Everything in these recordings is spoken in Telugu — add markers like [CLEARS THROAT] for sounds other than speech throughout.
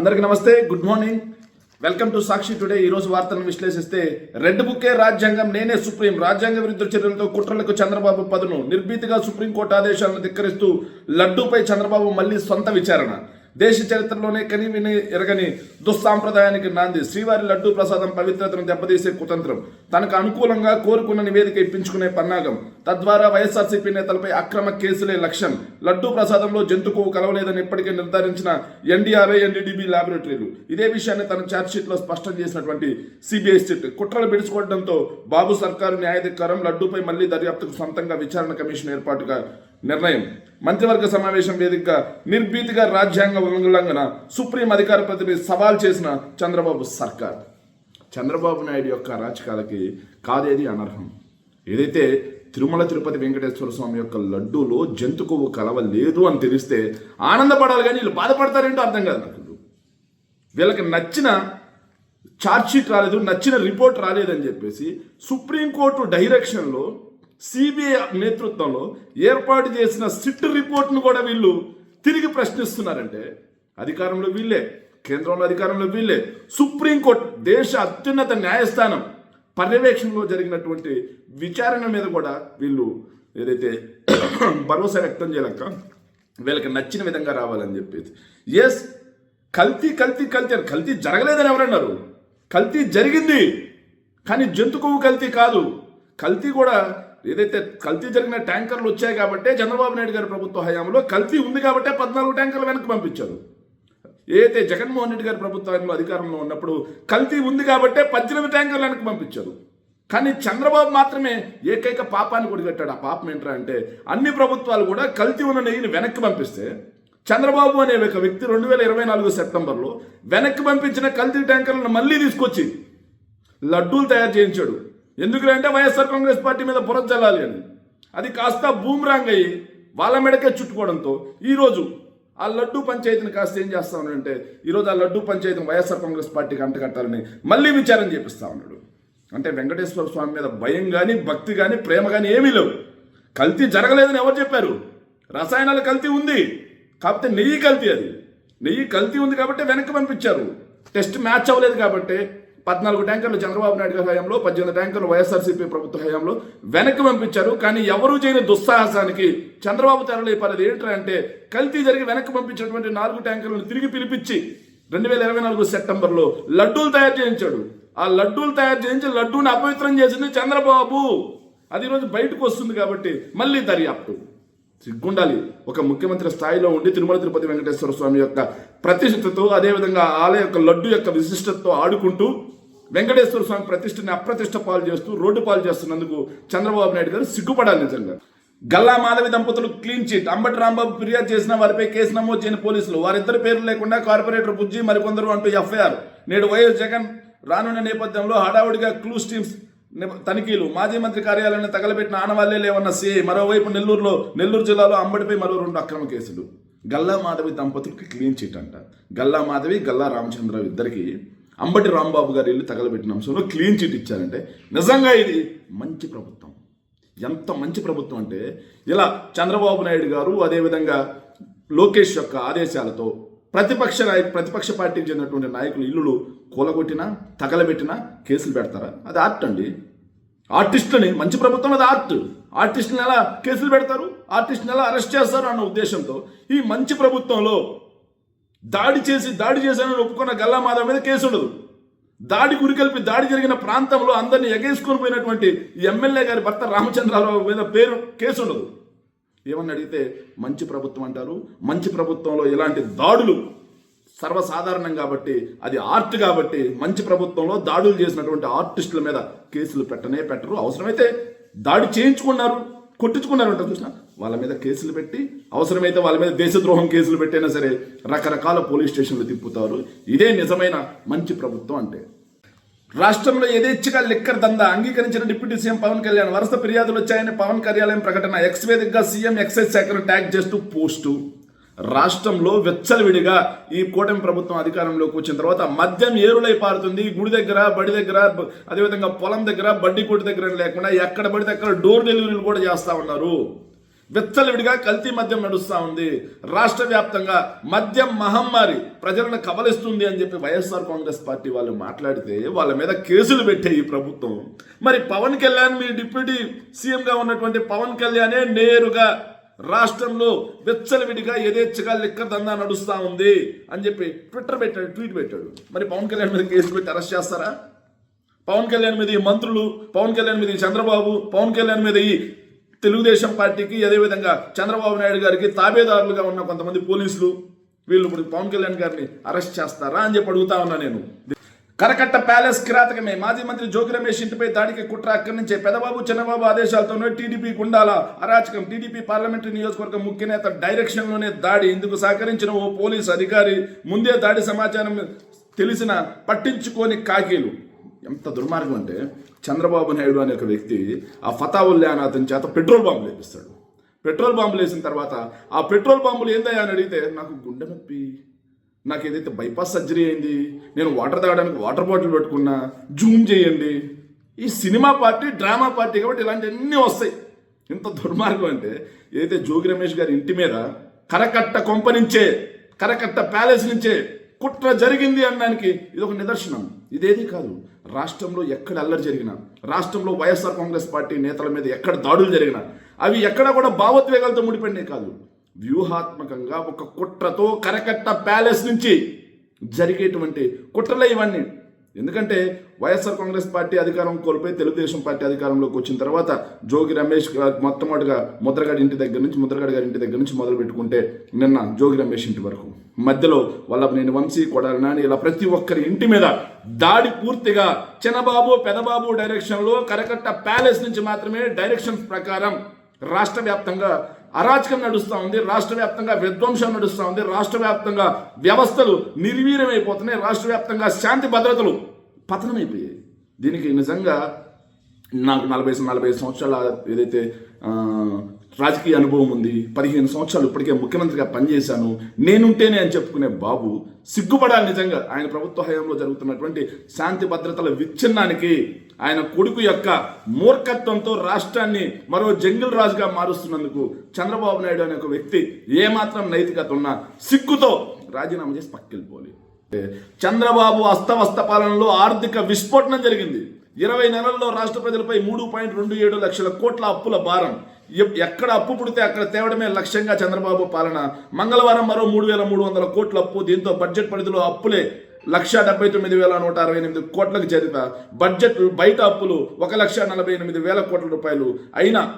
అందరికీ నమస్తే good morning. Welcome to Sakshi today. ఈరోజు వార్తలను విశ్లేషిస్తే రెడ్ బుక్కే రాజ్యాంగం నేనే సుప్రీం. రాజ్యాంగ విరుద్ధ చర్యలతో కుట్రలకు చంద్రబాబు పదును. నిర్భీతిగా సుప్రీంకోర్టు ఆదేశాలను ధిక్కరిస్తూ లడ్డూపై చంద్రబాబు మళ్ళీ సొంత విచారణ. దేశ చరిత్రలోనే కని విని ఎరగని దుస్సాంప్రదాయానికి నాంది. శ్రీవారి లడ్డూ ప్రసాదం పవిత్రతను దెబ్బతీసే కుతంత్రం. తనకు అనుకూలంగా కోరుకున్న నివేదిక ఇప్పించుకునే పన్నాగం. తద్వారా వైఎస్ఆర్సీపీ నేతలపై అక్రమ కేసులే లక్ష్యం. లడ్డూ ప్రసాదంలో జంతుకు కలవలేదని ఇప్పటికే నిర్ధారించిన ఎన్డీఆర్ఐ ఎన్డీడీబీ ల్యాబొరేటరీలు. ఇదే విషయాన్ని తన ఛార్జ్షీట్లో స్పష్టం చేసినటువంటి సిబిఐ సిట్. కుట్రలు బిడుచుకోవడంతో బాబు సర్కారు న్యాయాధికారం లడ్డూపై మళ్ళీ దర్యాప్తుకు సొంతంగా విచారణ కమిషన్ ఏర్పాటుగా నిర్ణయం. మంత్రివర్గ సమావేశం వేదికగా నిర్భీతిగా రాజ్యాంగ ఉల్లంఘన సుప్రీం అధికార ప్రతిని సవాల్ చేసిన చంద్రబాబు సర్కార్. చంద్రబాబు నాయుడు యొక్క అరాచకాలకి కాదేది అనర్హం? ఏదైతే తిరుమల తిరుపతి వెంకటేశ్వర స్వామి యొక్క లడ్డూలో జంతు కొవ్వు కలవ లేదు అని తెలిస్తే ఆనందపడాలి కానీ వీళ్ళు బాధపడతారేంటో అర్థం కాదు నాకు. వీళ్ళకి నచ్చిన ఛార్జ్షీట్ రాలేదు నచ్చిన రిపోర్ట్ రాలేదని చెప్పేసి సుప్రీంకోర్టు డైరెక్షన్లో సిబిఐ నేతృత్వంలో ఏర్పాటు చేసిన సిట్ రిపోర్ట్ను కూడా వీళ్ళు తిరిగి ప్రశ్నిస్తున్నారంటే అధికారంలో వీళ్ళే కేంద్రంలో అధికారంలో వీళ్ళే. సుప్రీంకోర్టు దేశ అత్యున్నత న్యాయస్థానం పర్యవేక్షణలో జరిగినటువంటి విచారణ మీద కూడా వీళ్ళు ఏదైతే [CLEARS THROAT] భరోసా వ్యక్తం చేయలేక వీళ్ళకి నచ్చిన విధంగా రావాలని చెప్పేసి. ఎస్ కల్తీ కల్తీ కల్తీ అని. కల్తీ జరగలేదని ఎవరన్నారు? కల్తీ జరిగింది. కానీ జంతు కొవ్వు కల్తీ కాదు. కల్తీ కూడా ఏదైతే కల్తీ జరిగిన ట్యాంకర్లు వచ్చాయి కాబట్టే చంద్రబాబు నాయుడు గారి ప్రభుత్వ హయాంలో కల్తీ ఉంది కాబట్టే పద్నాలుగు ట్యాంకర్లు వెనక్కి పంపించారు. ఏదైతే జగన్మోహన్ రెడ్డి గారి ప్రభుత్వంలో అధికారంలో ఉన్నప్పుడు కల్తీ ఉంది కాబట్టే పద్దెనిమిది ట్యాంకర్లు వెనక్కి పంపించారు. కానీ చంద్రబాబు మాత్రమే ఏకైక పాపాన్ని కొడిగట్టాడు ఆ పాపం ఏంట్రా అంటే అన్ని ప్రభుత్వాలు కూడా కల్తీ ఉన్న నెయ్యిని వెనక్కి పంపిస్తే చంద్రబాబు అనే ఒక వ్యక్తి రెండు వేల ఇరవై నాలుగు సెప్టెంబర్లో వెనక్కి పంపించిన కల్తీ ట్యాంకర్లను మళ్ళీ తీసుకొచ్చి లడ్డూలు తయారు చేయించాడు. ఎందుకంటే వైఎస్ఆర్ కాంగ్రెస్ పార్టీ మీద బురద జల్లాలి అని. అది కాస్త బూమ్రాంగ్ అయ్యి వాళ్ళ మెడకే చుట్టుకోవడంతో ఈరోజు ఆ లడ్డూ పంచాయతీని కాస్త ఏం చేస్తా ఉన్నాడంటే ఈరోజు ఆ లడ్డూ పంచాయతీని వైఎస్ఆర్ కాంగ్రెస్ పార్టీకి అంటగట్టాలని మళ్ళీ విచారం చేపిస్తా ఉన్నాడు. అంటే వెంకటేశ్వర స్వామి మీద భయం కానీ భక్తి కానీ ప్రేమ కానీ ఏమీ లేవు. కల్తీ జరగలేదని ఎవరు చెప్పారు? రసాయనాల కల్తీ ఉంది. కాకపోతే నెయ్యి కల్తీ అది. నెయ్యి కల్తీ ఉంది కాబట్టి వెనక్కి పంపించారు. టెస్ట్ మ్యాచ్ అవ్వలేదు కాబట్టి పద్నాలుగు ట్యాంకర్లు చంద్రబాబు నాయుడు గారి హయాంలో పద్దెనిమిది ట్యాంకర్లు వైఎస్ఆర్సీపీ ప్రభుత్వ హయాంలో వెనక్కి పంపించారు. కానీ ఎవరు చేయని దుస్సాహసానికి చంద్రబాబు తెరలేపారది ఏంటంటే అంటే కల్తీ జరిగి వెనక్కి పంపించినటువంటి నాలుగు ట్యాంకర్లను తిరిగి పిలిపించి రెండు వేల ఇరవై నాలుగు సెప్టెంబర్లో లడ్డూలు తయారు చేయించాడు. ఆ లడ్డూలు తయారు చేయించి లడ్డూని అపవిత్రం చేసింది చంద్రబాబు. అది ఈరోజు బయటకు వస్తుంది కాబట్టి మళ్ళీ దర్యాప్తు. సిగ్గుండాలి. ఒక ముఖ్యమంత్రి స్థాయిలో ఉండి తిరుమల తిరుపతి వెంకటేశ్వర స్వామి యొక్క ప్రతిష్టతో అదేవిధంగా ఆలయ యొక్క లడ్డు యొక్క విశిష్టతతో ఆడుకుంటూ వెంకటేశ్వర స్వామి ప్రతిష్టని అప్రతిష్ట పాలు చేస్తూ రోడ్డు పాలు చేస్తున్నందుకు చంద్రబాబు నాయుడు గారు సిగ్గుపడాలి నిజంగా. గల్లా మాధవి దంపతులు క్లీన్ చిట్ అంబటి రాంబాబు ఫిర్యాదు చేసిన వారిపై కేసు నమోదు చేయని పోలీసులు వారిద్దరి పేర్లు లేకుండా కార్పొరేటర్ బుజ్జి మరికొందరు అంటూ ఎఫ్ఐఆర్. నేడు వైఎస్ జగన్ రానున్న నేపథ్యంలో హడావుడిగా క్లూస్ టీమ్స్ తనిఖీలు. మాజీ మంత్రి కార్యాలయాన్ని తగలబెట్టిన ఆనవాళ్ళే లేవన్న సిఐ. మరోవైపు నెల్లూరులో నెల్లూరు జిల్లాలో అంబడిపై మరో రెండు అక్రమ కేసులు. గల్లా మాధవి దంపతులకి క్లీన్ చిట్ అంట. గల్లా మాధవి గల్లా రామచంద్రరావు ఇద్దరికి అంబటి రాంబాబు గారు ఇల్లు తగలబెట్టిన అంశంలో క్లీన్ చిట్ ఇచ్చారంటే నిజంగా ఇది మంచి ప్రభుత్వం. ఎంత మంచి ప్రభుత్వం అంటే ఇలా చంద్రబాబు నాయుడు గారు అదేవిధంగా లోకేష్ యొక్క ఆదేశాలతో ప్రతిపక్ష నాయ ప్రతిపక్ష పార్టీకి చెందినటువంటి నాయకులు ఇల్లులు కూలగొట్టినా తగలబెట్టినా కేసులు పెడతారా? అది ఆర్ట్ అండి. ఆర్టిస్టులని మంచి ప్రభుత్వం అది ఆర్ట్. ఆర్టిస్టుని ఎలా కేసులు పెడతారు? ఆర్టిస్ట్ని ఎలా అరెస్ట్ చేస్తారు అన్న ఉద్దేశంతో ఈ మంచి ప్రభుత్వంలో దాడి చేసి దాడి చేశానని ఒప్పుకున్న గల్లా మాధవ్ మీద కేసు ఉండదు. దాడి గురికల్పి దాడి జరిగిన ప్రాంతంలో అందరినీ ఎగేసుకొని పోయినటువంటి ఎమ్మెల్యే గారి భర్త రామచంద్రరావు మీద పేరు కేసు ఉండదు. ఏమని అడిగితే మంచి ప్రభుత్వం అంటారు. మంచి ప్రభుత్వంలో ఇలాంటి దాడులు సర్వసాధారణం కాబట్టి అది ఆర్ట్ కాబట్టి మంచి ప్రభుత్వంలో దాడులు చేసినటువంటి ఆర్టిస్టుల మీద కేసులు పెట్టనే పెట్టరు. అవసరమైతే దాడి చేయించుకున్నారు కొట్టించుకున్నారు అంటే చూసిన? వాళ్ళ మీద కేసులు పెట్టి అవసరమైతే వాళ్ళ మీద దేశద్రోహం కేసులు పెట్టైనా సరే రకరకాల పోలీస్ స్టేషన్లు తిప్పుతారు. ఇదే నిజమైన మంచి ప్రభుత్వం అంటే. రాష్ట్రంలో యథేచ్ఛగా లిక్కర్ దందా అంగీకరించిన డిప్యూటీ సీఎం పవన్ కళ్యాణ్ వరుస ఫిర్యాదులు వచ్చాయని పవన్ కార్యాలయం ప్రకటన ఎక్స్ వేదికగా సీఎం ఎక్సైజ్ శాఖను ట్యాగ్ చేస్తూ పోస్టు. రాష్ట్రంలో వెచ్చలవిడిగా ఈ కూటమి ప్రభుత్వం అధికారంలోకి వచ్చిన తర్వాత మద్యం ఏరులై పారుతుంది. గుడి దగ్గర బడి దగ్గర అదేవిధంగా పొలం దగ్గర బడ్డీ కొట్టు దగ్గర లేకుండా ఎక్కడ పడితే అక్కడ డోర్ డెలివరీలు కూడా చేస్తా ఉన్నారు. విచ్చలవిడిగా కల్తీ మద్యం నడుస్తూ ఉంది. రాష్ట్ర వ్యాప్తంగా మద్యం మహమ్మారి ప్రజలను కబలిస్తుంది అని చెప్పి వైఎస్ఆర్ కాంగ్రెస్ పార్టీ వాళ్ళు మాట్లాడితే వాళ్ళ మీద కేసులు పెట్టే ఈ ప్రభుత్వం. మరి పవన్ కళ్యాణ్ మీ డిప్యూటీ సీఎంగా ఉన్నటువంటి పవన్ కళ్యాణే నేరుగా రాష్ట్రంలో వెచ్చలవిడిగా యథేచ్ఛగా లిక్కర్ దందా నడుస్తూ ఉంది అని చెప్పి ట్విట్టర్ పెట్టాడు ట్వీట్ పెట్టాడు. మరి పవన్ కళ్యాణ్ మీద కేసు పెట్టి అరెస్ట్ చేస్తారా? పవన్ కళ్యాణ్ మీద ఈ మంత్రులు పవన్ కళ్యాణ్ మీద ఈ చంద్రబాబు పవన్ కళ్యాణ్ మీద ఈ తెలుగుదేశం పార్టీకి అదేవిధంగా చంద్రబాబు నాయుడు గారికి తాబేదారులుగా ఉన్న కొంతమంది పోలీసులు వీళ్ళు ఇప్పుడు పవన్ కళ్యాణ్ గారిని అరెస్ట్ చేస్తారా అని చెప్పి అడుగుతా ఉన్నా నేను. కరకట్ట ప్యాలెస్ కిరాతకమే. మాజీ మంత్రి జోగి రమేష్ ఇంటిపై దాడికి కుట్ర అక్కడి నుంచే. పెదబాబు చిన్నబాబు ఆదేశాలతోనే టీడీపీ గుండాల అరాచకం. టీడీపీ పార్లమెంటరీ నియోజకవర్గం ముఖ్య నేత డైరెక్షన్లోనే దాడి. ఇందుకు సహకరించిన ఓ పోలీస్ అధికారి ముందే దాడి సమాచారం తెలిసిన పట్టించుకోని కాకీలు. ఎంత దుర్మార్గం అంటే చంద్రబాబు నాయుడు అనే ఒక వ్యక్తి ఆ ఫతావుల్లాన్ అతని చేత పెట్రోల్ బాంబులు వేపిస్తాడు. పెట్రోల్ బాంబులు వేసిన తర్వాత ఆ పెట్రోల్ బాంబులు ఏందయ్యా అని అడిగితే నాకు గుండె నొప్పి నాకు ఏదైతే బైపాస్ సర్జరీ అయింది నేను వాటర్ తాగడానికి వాటర్ బాటిల్ పెట్టుకున్నా జూమ్ చేయండి. ఈ సినిమా పార్టీ డ్రామా పార్టీ కాబట్టి ఇలాంటివన్నీ వస్తాయి. ఇంత దుర్మార్గం అంటే ఏదైతే జోగి రమేష్ గారి ఇంటి మీద కరకట్ట కొంప నుంచే కరకట్ట ప్యాలెస్ నుంచే కుట్ర జరిగింది అనడానికి ఇది ఒక నిదర్శనం. ఇదేది కాదు. రాష్ట్రంలో ఎక్కడ అల్లరి జరిగినా రాష్ట్రంలో వైఎస్ఆర్ కాంగ్రెస్ పార్టీ నేతల మీద ఎక్కడ దాడులు జరిగినా అవి ఎక్కడ కూడా భావోద్వేగాలతో ముడిపడినే కాదు. వ్యూహాత్మకంగా ఒక కుట్రతో కరకట్ట ప్యాలెస్ నుంచి జరిగేటువంటి కుట్రలే ఇవన్నీ. ఎందుకంటే వైఎస్ఆర్ కాంగ్రెస్ పార్టీ అధికారం కోల్పోయి తెలుగుదేశం పార్టీ అధికారంలోకి వచ్చిన తర్వాత జోగి రమేష్ గారు మొట్టమొదటిగా ముద్రగడ ఇంటి దగ్గర నుంచి ముద్రగడ గారి ఇంటి దగ్గర నుంచి మొదలు పెట్టుకుంటే నిన్న జోగి రమేష్ ఇంటి వరకు. మధ్యలో వాళ్ళ నేను వంశీ కొడాలి నాని ఇలా ప్రతి ఒక్కరి ఇంటి మీద దాడి పూర్తిగా చిన్నబాబు పెదబాబు డైరెక్షన్లో కరకట్ట ప్యాలెస్ నుంచి మాత్రమే డైరెక్షన్స్ ప్రకారం రాష్ట్ర వ్యాప్తంగా అరాచకం నడుస్తూ ఉంది రాష్ట్ర వ్యాప్తంగా విధ్వంసం నడుస్తూ ఉంది రాష్ట్ర వ్యాప్తంగా వ్యవస్థలు నిర్వీర్యమైపోతున్నాయి రాష్ట్ర వ్యాప్తంగా శాంతి భద్రతలు పతనమైపోయాయి. దీనికి నిజంగా నాకు నలభై నలభై సంవత్సరాల ఏదైతే రాజకీయ అనుభవం ఉంది పదిహేను సంవత్సరాలు ఇప్పటికే ముఖ్యమంత్రిగా పనిచేశాను నేనుంటేనే అని చెప్పుకునే బాబు సిగ్గుపడాలి నిజంగా. ఆయన ప్రభుత్వ హయాంలో జరుగుతున్నటువంటి శాంతి భద్రతల విచ్ఛిన్నానికి ఆయన కొడుకు యొక్క మూర్ఖత్వంతో రాష్ట్రాన్ని మరో జంగిల్ రాజుగా మారుస్తున్నందుకు చంద్రబాబు నాయుడు అనే ఒక వ్యక్తి ఏమాత్రం నైతికత ఉన్నా సిగ్గుతో రాజీనామా చేసి పక్కెళ్ళిపోవాలి చంద్రబాబు అస్తవస్త పాలనలో ఆర్థిక విస్ఫోటనం జరిగింది. ఇరవై నెలల్లో రాష్ట్ర ప్రజలపై మూడు పాయింట్ రెండు ఏడు లక్షల కోట్ల అప్పుల భారం. ఎక్కడ అప్పు పుడితే అక్కడ తేవడమే లక్ష్యంగా చంద్రబాబు పాలన. మంగళవారం మరో మూడు వేల మూడు వందల కోట్ల అప్పు. దీంతో బడ్జెట్ పరిధిలో అప్పులే లక్ష డెబ్బై తొమ్మిది వేల నూట అరవై ఎనిమిది కోట్లకు చేరిత. బడ్జెట్ బయట అప్పులు ఒక లక్ష నలభై ఎనిమిది వేల కోట్ల రూపాయలు. అయినా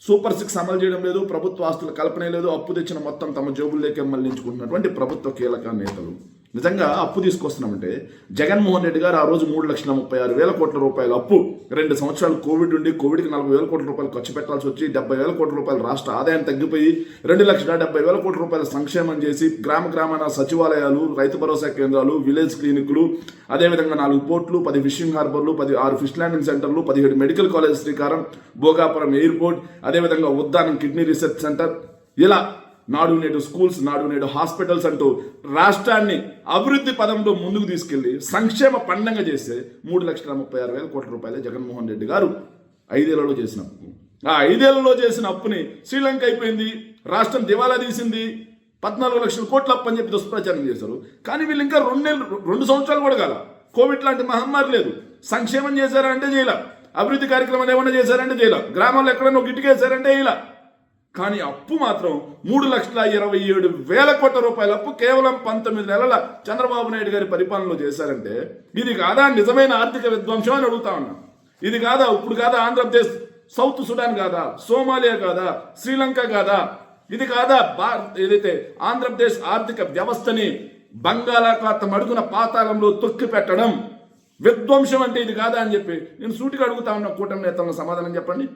సూపర్ సిక్స్ అమలు చేయడం లేదు ప్రభుత్వ ఆస్తుల కల్పనే లేదు. అప్పు తెచ్చిన మొత్తం తమ జోబుల్లోకి మళ్ళించుకుంటున్నటువంటి ప్రభుత్వ కీలక నేతలు. నిజంగా అప్పు తీసుకొస్తున్నామంటే జగన్మోహన్ రెడ్డి గారు ఆ రోజు మూడు లక్షల ముప్పై ఆరు వేల కోట్ల రూపాయల అప్పు. రెండు సంవత్సరాలు కోవిడ్ ఉండి కోవిడ్కి నలభై వేల కోట్ల రూపాయలు ఖర్చు పెట్టాల్సి వచ్చి డెబ్బై వేల కోట్ల రూపాయలు రాష్ట్ర ఆదాయం తగ్గిపోయి రెండు లక్షల డెబ్బై వేల కోట్ల రూపాయల సంక్షేమం చేసి గ్రామ గ్రామాన సచివాలయాలు రైతు భరోసా కేంద్రాలు విలేజ్ క్లినిక్లు అదేవిధంగా నాలుగు పోర్ట్లు పది ఫిషింగ్ హార్బర్లు పది ఆరు ఫిష్ ల్యాండింగ్ సెంటర్లు పదిహేడు మెడికల్ కాలేజ్ శ్రీకారం భోగాపురం ఎయిర్పోర్ట్ అదేవిధంగా ఉద్దానం కిడ్నీ రీసెర్చ్ సెంటర్. ఇలా నాడు నేడు స్కూల్స్ నాడు నేడు హాస్పిటల్స్ అంటూ రాష్ట్రాన్ని అభివృద్ధి పదంలో ముందుకు తీసుకెళ్ళి సంక్షేమ పండగ చేస్తే మూడు లక్షల ముప్పై ఆరు వేల కోట్ల రూపాయలు జగన్మోహన్ రెడ్డి గారు ఐదేళ్ళలో చేసిన అప్పు. ఆ ఐదేళ్ళలో చేసిన అప్పుని శ్రీలంక అయిపోయింది రాష్ట్రం దివాలా తీసింది పద్నాలుగు లక్షల కోట్ల అప్పు అని చెప్పి దుష్ప్రచారం చేశారు. కానీ వీళ్ళు ఇంకా రెండు నెలలు రెండు సంవత్సరాలు కూడా కాల. కోవిడ్ లాంటి మహమ్మారి లేదు. సంక్షేమం చేశారంటే చేయలే. చేయాల అభివృద్ధి కార్యక్రమాలు ఏమైనా చేశారంటే చేయాల. గ్రామాల్లో ఎక్కడైనా ఒక ఇటుకేశారంటే ఇలా కానీ అప్పు మాత్రం మూడు లక్షల ఇరవై ఏడు వేల కోట్ల రూపాయల అప్పు కేవలం పంతొమ్మిది నెలల చంద్రబాబు నాయుడు గారి పరిపాలనలో చేశారంటే ఇది కాదా నిజమైన ఆర్థిక విధ్వంసం అని అడుగుతా ఉన్నా. ఇది కాదా ఇప్పుడు కాదా ఆంధ్రప్రదేశ్ సౌత్ సుడాన్ కాదా సోమాలియా కాదా శ్రీలంక కాదా? ఇది కాదా భారత్ ఏదైతే ఆంధ్రప్రదేశ్ ఆర్థిక వ్యవస్థని బంగాళాఖాతం అడుగున పాతాళంలో తొక్కి పెట్టడం విధ్వంసం అంటే ఇది కాదా అని చెప్పి నేను సూటిగా అడుగుతా ఉన్న కూటమి నేతలను సమాధానం చెప్పండి.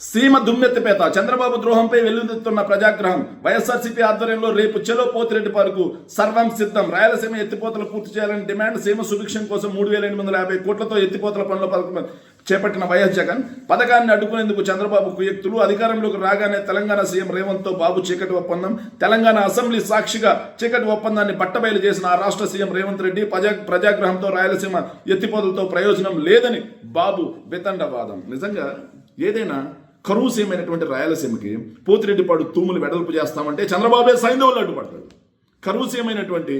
సీమ దుమ్మెత్తిపేత. చంద్రబాబు ద్రోహంపై వెల్లువెత్తుతున్న ప్రజాగ్రహం. వైఎస్ఆర్సీపీ ఆధ్వర్యంలో రేపు చెలో పోతిరెడ్డి పార్కు సర్వం సిద్ధం. రాయలసీమ ఎత్తిపోతలు పూర్తి చేయాలని డిమాండ్. సీమ సుభిక్షం కోసం మూడు వేల ఎనిమిది వందల యాభై కోట్లతో ఎత్తిపోతల పనుల పథకం చేపట్టిన వైఎస్ జగన్ పథకాన్ని అడ్డుకునేందుకు చంద్రబాబు కుయక్తులు అధికారంలోకి రాగానే తెలంగాణ సీఎం రేవంత్తో బాబు చీకటి ఒప్పందం. తెలంగాణ అసెంబ్లీ సాక్షిగా చీకటి ఒప్పందాన్ని బట్టబయలు చేసిన ఆ రాష్ట్ర సీఎం రేవంత్ రెడ్డి ప్రజా ప్రజాగ్రహంతో రాయలసీమ ఎత్తిపోతలతో ప్రయోజనం లేదని బాబు వితండవాదం. నిజంగా ఏదైనా కరువుసీమైనటువంటి రాయలసీమకి పోతిరెడ్డిపాడు తూములు వెడల్పు చేస్తామంటే చంద్రబాబే సైన్యంలో అడ్డుపడతాడు. కరువుసీమైనటువంటి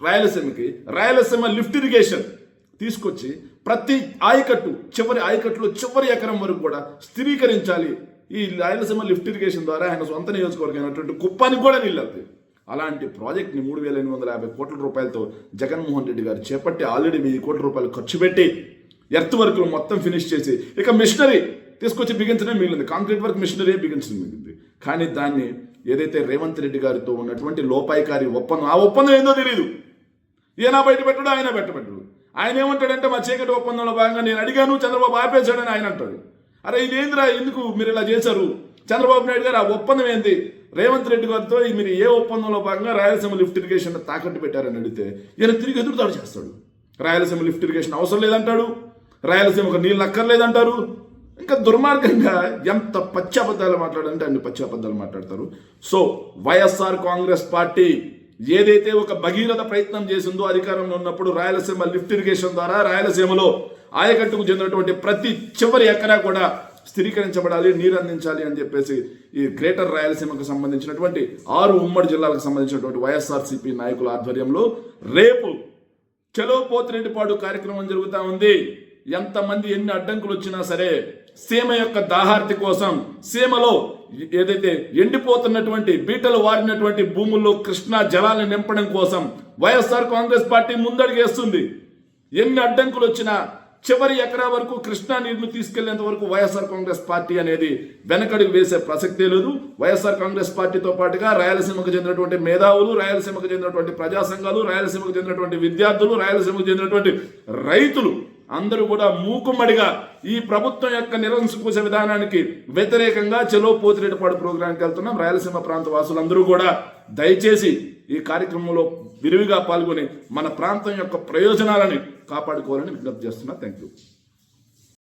రాయలసీమకి రాయలసీమ లిఫ్ట్ ఇరిగేషన్ తీసుకొచ్చి ప్రతి ఆయకట్టు చివరి ఆయకట్టులో చివరి ఎకరం వరకు కూడా స్థిరీకరించాలి. ఈ రాయలసీమ లిఫ్ట్ ఇరిగేషన్ ద్వారా ఆయన సొంత నియోజకవర్గం అయినటువంటి కుప్పానికి కూడా నీళ్ళు వెళ్తాయి. అలాంటి ప్రాజెక్ట్ని మూడు వేల ఎనిమిది వందల యాభై కోట్ల రూపాయలతో జగన్మోహన్ రెడ్డి గారు చేపట్టి ఆల్రెడీ వెయ్యి కోట్ల రూపాయలు ఖర్చు పెట్టి ఎర్త్ వర్క్లు మొత్తం ఫినిష్ చేసి ఇక మిషనరీ తీసుకొచ్చి బిగించడం మిగిలింది. కాంక్రీట్ వర్క్ మిషనరీ బిగించడం మిగిలింది. కానీ దాన్ని ఏదైతే రేవంత్ రెడ్డి గారితో ఉన్నటువంటి లోపాయికారి ఒప్పందం ఆ ఒప్పందం ఏందో తెలియదు ఈయన బయట పెట్టడు ఆయన పెట్టబెట్టడు ఆయన ఏమంటాడంటే మా చీకటి ఒప్పందంలో భాగంగా నేను అడిగాను చంద్రబాబు ఆపేశాడని ఆయన అంటాడు. అరే ఇదేందిరా ఎందుకు మీరు ఇలా చేశారు? చంద్రబాబు నాయుడు గారు ఆ ఒప్పందం ఏంది? రేవంత్ రెడ్డి గారితో మీరు ఏ ఒప్పందంలో భాగంగా రాయలసీమ లిఫ్ట్ ఇరిగేషన్ తాకట్టు పెట్టారని అడిగితే ఈయన తిరిగి ఎదురుదాడు చేస్తాడు. రాయలసీమ లిఫ్ట్ ఇరిగేషన్ అవసరం లేదంటాడు. రాయలసీమకు నీళ్ళు అక్కర్లేదంటారు ఇంకా దుర్మార్గంగా ఎంత పచ్చి అబద్ధాలు మాట్లాడాలంటే అన్ని పచ్చి అబద్ధాలు మాట్లాడతారు. సో వైఎస్ఆర్ కాంగ్రెస్ పార్టీ ఏదైతే ఒక భగీరథ ప్రయత్నం చేసిందో అధికారంలో ఉన్నప్పుడు రాయలసీమ లిఫ్ట్ ఇరిగేషన్ ద్వారా రాయలసీమలో ఆయకట్టుకు చెందినటువంటి ప్రతి చివరి ఎకరా కూడా స్థిరీకరించబడాలి నీరు అందించాలి అని చెప్పేసి ఈ గ్రేటర్ రాయలసీమకు సంబంధించినటువంటి ఆరు ఉమ్మడి జిల్లాలకు సంబంధించినటువంటి వైఎస్ఆర్సీపీ నాయకుల ఆధ్వర్యంలో రేపు చలో పోతిరెడ్డిపాడు కార్యక్రమం జరుగుతూ ఉంది. ఎంతమంది ఎన్ని అడ్డంకులు వచ్చినా సరే సీమ యొక్క దాహార్తి కోసం సీమలో ఏదైతే ఎండిపోతున్నటువంటి బీటలు వారినటువంటి భూముల్లో కృష్ణా జలాన్ని నింపడం కోసం వైఎస్ఆర్ కాంగ్రెస్ పార్టీ ముందడుగేస్తుంది. ఎన్ని అడ్డంకులు వచ్చినా చివరి ఎకరా వరకు కృష్ణా నీరును తీసుకెళ్ళేంత వరకు వైఎస్ఆర్ కాంగ్రెస్ పార్టీ అనేది వెనకడుగు వేసే ప్రసక్తే లేదు. వైఎస్ఆర్ కాంగ్రెస్ పార్టీతో పాటుగా రాయలసీమకు చెందినటువంటి మేధావులు రాయలసీమకు చెందినటువంటి ప్రజా సంఘాలు రాయలసీమకు చెందినటువంటి విద్యార్థులు రాయలసీమకు చెందినటువంటి రైతులు అందరూ కూడా మూకుమ్మడిగా ఈ ప్రభుత్వం యొక్క నిరంకుశ విధానానికి వ్యతిరేకంగా చెలో పోతిరెడ్డిపాడు ప్రోగ్రాంకి వెళ్తున్నాం. రాయలసీమ ప్రాంత వాసులందరూ కూడా దయచేసి ఈ కార్యక్రమంలో విరివిగా పాల్గొని మన ప్రాంతం యొక్క ప్రయోజనాలని కాపాడుకోవాలని విజ్ఞప్తి చేస్తున్నా. Thank you